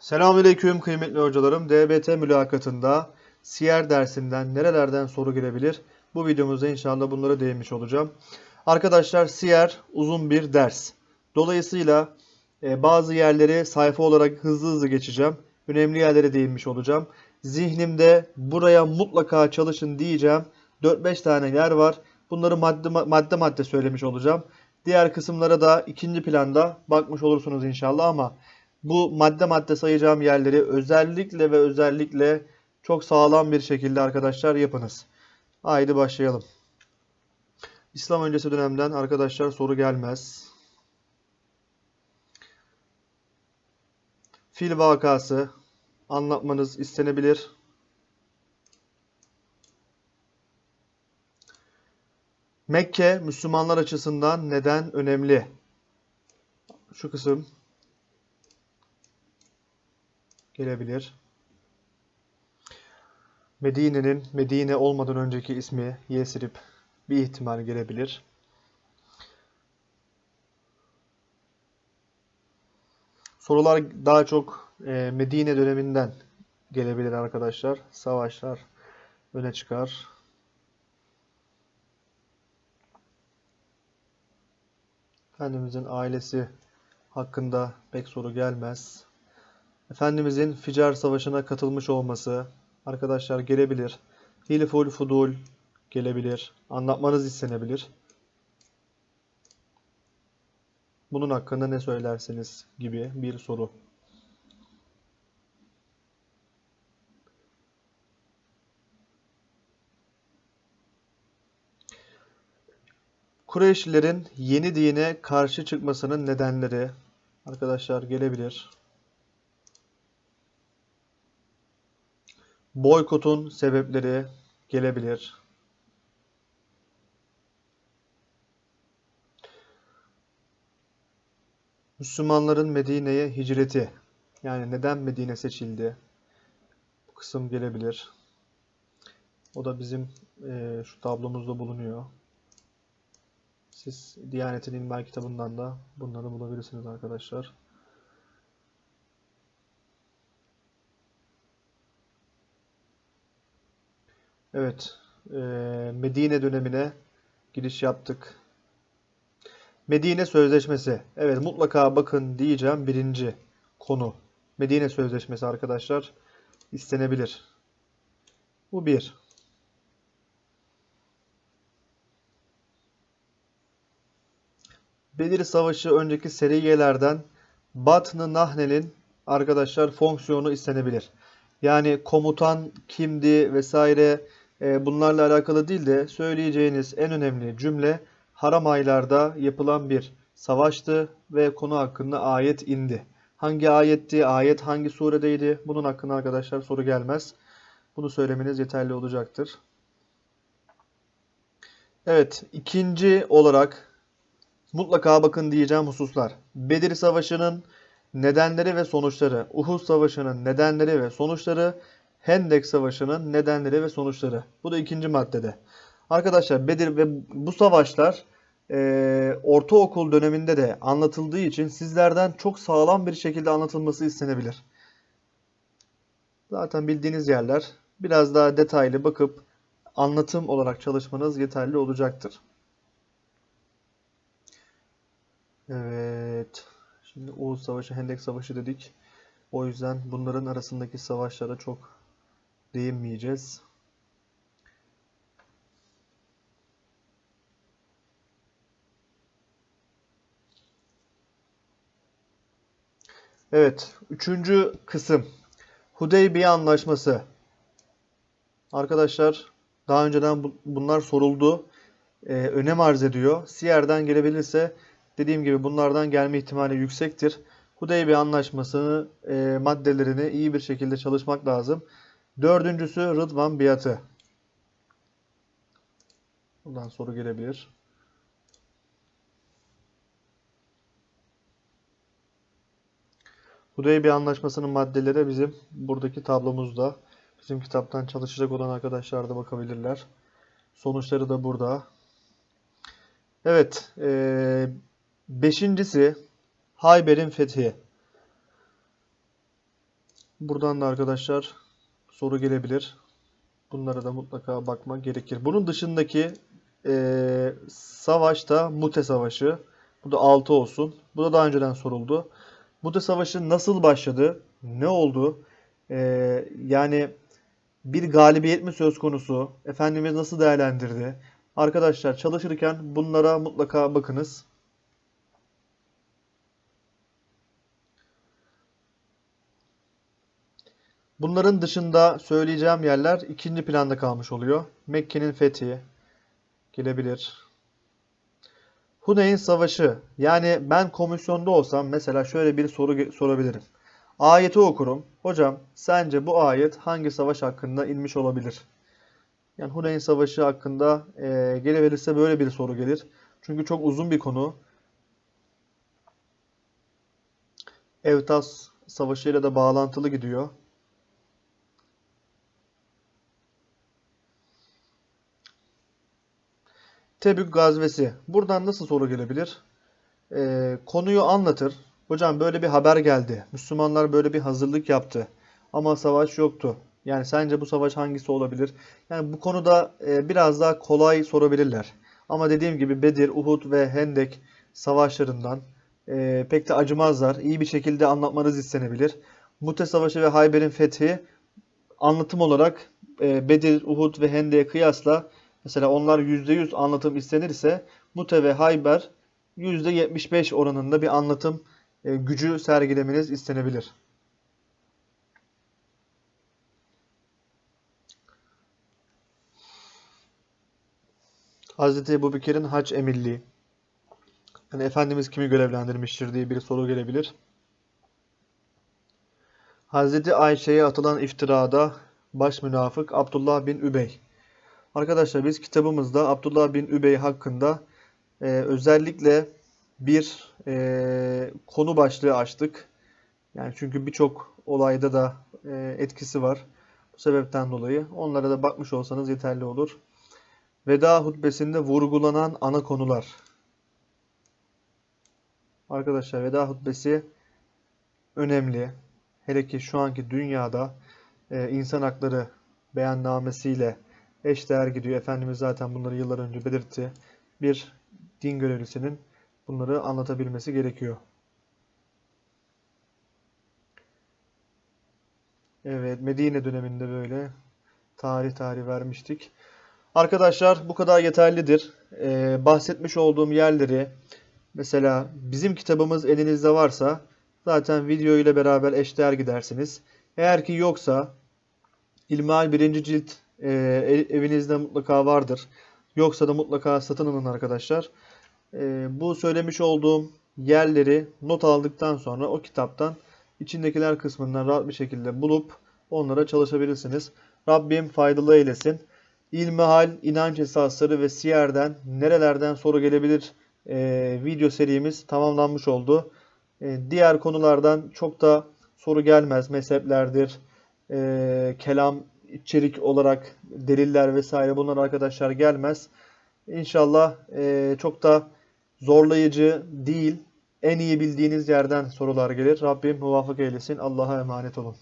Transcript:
Selamünaleyküm kıymetli hocalarım. DBT mülakatında siyer dersinden nerelerden soru gelebilir? Bu videomuzda inşallah bunlara değinmiş olacağım. Arkadaşlar siyer uzun bir ders. Dolayısıyla e, bazı yerleri sayfa olarak hızlı hızlı geçeceğim. Önemli yerlere değinmiş olacağım. Zihnimde buraya mutlaka çalışın diyeceğim. 4-5 tane yer var. Bunları madde madde madde söylemiş olacağım. Diğer kısımlara da ikinci planda bakmış olursunuz inşallah ama bu madde madde sayacağım yerleri özellikle ve özellikle çok sağlam bir şekilde arkadaşlar yapınız. Haydi başlayalım. İslam öncesi dönemden arkadaşlar soru gelmez. Fil vakası anlatmanız istenebilir. Mekke Müslümanlar açısından neden önemli? Şu kısım gelebilir. Medine'nin Medine olmadan önceki ismi Yesrib bir ihtimal gelebilir. Sorular daha çok e, Medine döneminden gelebilir arkadaşlar. Savaşlar öne çıkar. Efendimizin ailesi hakkında pek soru gelmez. Efendimizin Ficar Savaşı'na katılmış olması arkadaşlar gelebilir. Hilful Fudul gelebilir. Anlatmanız istenebilir. Bunun hakkında ne söylersiniz gibi bir soru. Kureyşlilerin yeni dine karşı çıkmasının nedenleri arkadaşlar gelebilir. Boykotun sebepleri gelebilir. Müslümanların Medine'ye hicreti. Yani neden Medine seçildi? Bu kısım gelebilir. O da bizim e, şu tablomuzda bulunuyor. Siz Diyanet'in İlmihal kitabından da bunları bulabilirsiniz arkadaşlar. Evet, e, Medine dönemine giriş yaptık. Medine Sözleşmesi. Evet, mutlaka bakın diyeceğim birinci konu. Medine Sözleşmesi arkadaşlar istenebilir. Bu bir. Bedir Savaşı önceki seriyelerden Batn-ı Nahle'nin arkadaşlar fonksiyonu istenebilir. Yani komutan kimdi vesaire bunlarla alakalı değil de söyleyeceğiniz en önemli cümle haram aylarda yapılan bir savaştı ve konu hakkında ayet indi. Hangi ayetti, ayet hangi suredeydi? Bunun hakkında arkadaşlar soru gelmez. Bunu söylemeniz yeterli olacaktır. Evet, ikinci olarak mutlaka bakın diyeceğim hususlar. Bedir Savaşı'nın nedenleri ve sonuçları, Uhud Savaşı'nın nedenleri ve sonuçları, Hendek Savaşı'nın nedenleri ve sonuçları. Bu da ikinci maddede. Arkadaşlar Bedir ve bu savaşlar e, ortaokul döneminde de anlatıldığı için sizlerden çok sağlam bir şekilde anlatılması istenebilir. Zaten bildiğiniz yerler. Biraz daha detaylı bakıp anlatım olarak çalışmanız yeterli olacaktır. Evet. Şimdi Oğuz Savaşı, Hendek Savaşı dedik. O yüzden bunların arasındaki savaşlara çok değinmeyeceğiz. Evet, üçüncü kısım. Hudeybiye Anlaşması. Arkadaşlar, daha önceden bu- bunlar soruldu. Ee, önem arz ediyor. Siyer'den gelebilirse dediğim gibi bunlardan gelme ihtimali yüksektir. Hudeybiye Anlaşması'nı e, maddelerini iyi bir şekilde çalışmak lazım. Dördüncüsü Rıdvan Biatı. Buradan soru gelebilir. Hudeybiye Anlaşması'nın maddeleri bizim buradaki tablomuzda. Bizim kitaptan çalışacak olan arkadaşlar da bakabilirler. Sonuçları da burada. Evet. E, beşincisi Hayber'in fethi. Buradan da arkadaşlar soru gelebilir. Bunlara da mutlaka bakmak gerekir. Bunun dışındaki eee savaşta Mute Savaşı. Bu da 6 olsun. Bu da daha önceden soruldu. Mute Savaşı nasıl başladı? Ne oldu? Eee, yani bir galibiyet mi söz konusu? Efendimiz nasıl değerlendirdi? Arkadaşlar çalışırken bunlara mutlaka bakınız. Bunların dışında söyleyeceğim yerler ikinci planda kalmış oluyor. Mekke'nin fethi gelebilir. Huneyn Savaşı. Yani ben komisyonda olsam mesela şöyle bir soru sorabilirim. Ayeti okurum. Hocam sence bu ayet hangi savaş hakkında inmiş olabilir? Yani Huneyn Savaşı hakkında eee gelebilirse böyle bir soru gelir. Çünkü çok uzun bir konu. Evtas Savaşı ile de bağlantılı gidiyor. Tebük gazvesi. Buradan nasıl soru gelebilir? Ee, konuyu anlatır. Hocam böyle bir haber geldi. Müslümanlar böyle bir hazırlık yaptı. Ama savaş yoktu. Yani sence bu savaş hangisi olabilir? Yani bu konuda e, biraz daha kolay sorabilirler. Ama dediğim gibi Bedir, Uhud ve Hendek savaşlarından e, pek de acımazlar. İyi bir şekilde anlatmanız istenebilir. Mute Savaşı ve Hayber'in fethi anlatım olarak e, Bedir, Uhud ve Hendek'e kıyasla mesela onlar %100 anlatım istenirse Mute ve Hayber %75 oranında bir anlatım e, gücü sergilemeniz istenebilir. Hazreti Ebubekir'in hac emirliği. Yani Efendimiz kimi görevlendirmiştir diye bir soru gelebilir. Hazreti Ayşe'ye atılan iftirada baş münafık Abdullah bin Übey. Arkadaşlar biz kitabımızda Abdullah bin Übey hakkında e, özellikle bir e, konu başlığı açtık. Yani çünkü birçok olayda da e, etkisi var. Bu sebepten dolayı onlara da bakmış olsanız yeterli olur. Veda hutbesinde vurgulanan ana konular. Arkadaşlar veda hutbesi önemli. Hele ki şu anki dünyada e, insan hakları beyannamesiyle eşdeğer gidiyor. Efendimiz zaten bunları yıllar önce belirtti. Bir din görevlisinin bunları anlatabilmesi gerekiyor. Evet, Medine döneminde böyle tarih tarih vermiştik. Arkadaşlar bu kadar yeterlidir. Ee, bahsetmiş olduğum yerleri mesela bizim kitabımız elinizde varsa zaten video ile beraber eşdeğer gidersiniz. Eğer ki yoksa İlmihal birinci cilt e, ev- evinizde mutlaka vardır. Yoksa da mutlaka satın alın arkadaşlar. E, bu söylemiş olduğum yerleri not aldıktan sonra o kitaptan içindekiler kısmından rahat bir şekilde bulup onlara çalışabilirsiniz. Rabbim faydalı eylesin. İlmihal, inanç esasları ve siyerden nerelerden soru gelebilir e, video serimiz tamamlanmış oldu. E, diğer konulardan çok da soru gelmez. Mezheplerdir, e, kelam içerik olarak deliller vesaire bunlar arkadaşlar gelmez. İnşallah e, çok da zorlayıcı değil. En iyi bildiğiniz yerden sorular gelir. Rabbim muvaffak eylesin. Allah'a emanet olun.